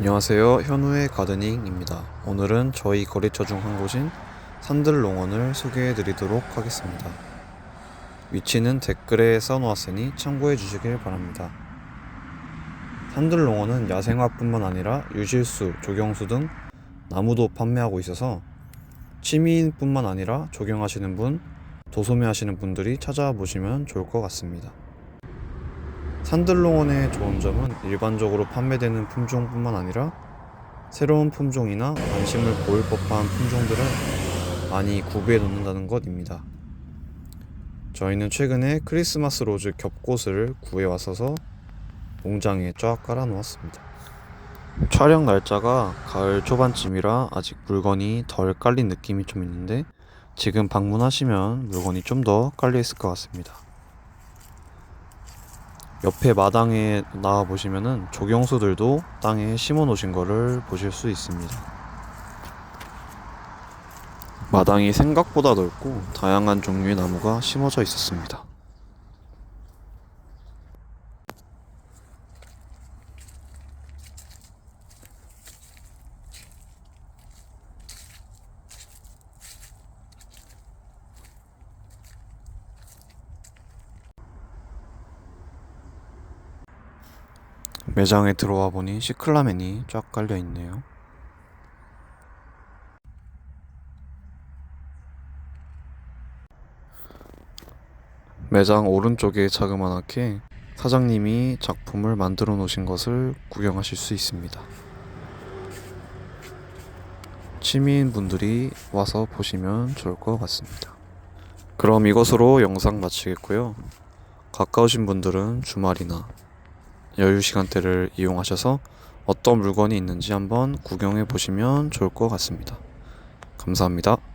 안녕하세요. 현우의 가드닝입니다. 오늘은 저희 거래처 중 한 곳인 산들농원을 소개해 드리도록 하겠습니다. 위치는 댓글에 써놓았으니 참고해 주시길 바랍니다. 산들농원은 야생화뿐만 아니라 유실수, 조경수 등 나무도 판매하고 있어서 취미인뿐만 아니라 조경하시는 분, 도소매하시는 분들이 찾아보시면 좋을 것 같습니다. 산들농원의 좋은 점은 일반적으로 판매되는 품종뿐만 아니라 새로운 품종이나 관심을 보일 법한 품종들을 많이 구비해 놓는다는 것입니다. 저희는 최근에 크리스마스 로즈 겹꽃을 구해 왔어서 농장에 쫙 깔아 놓았습니다. 촬영 날짜가 가을 초반쯤이라 아직 물건이 덜 깔린 느낌이 좀 있는데 지금 방문하시면 물건이 좀 더 깔려 있을 것 같습니다. 옆에 마당에 나와 보시면은 조경수들도 땅에 심어 놓으신 거를 보실 수 있습니다. 마당이 생각보다 넓고 다양한 종류의 나무가 심어져 있었습니다. 매장에 들어와 보니 시클라멘이 쫙 깔려 있네요. 매장 오른쪽에 자그마하게 사장님이 작품을 만들어 놓으신 것을 구경하실 수 있습니다. 취미인 분들이 와서 보시면 좋을 것 같습니다. 그럼 이것으로 영상 마치겠고요. 가까우신 분들은 주말이나 여유 시간대를 이용하셔서 어떤 물건이 있는지 한번 구경해 보시면 좋을 것 같습니다. 감사합니다.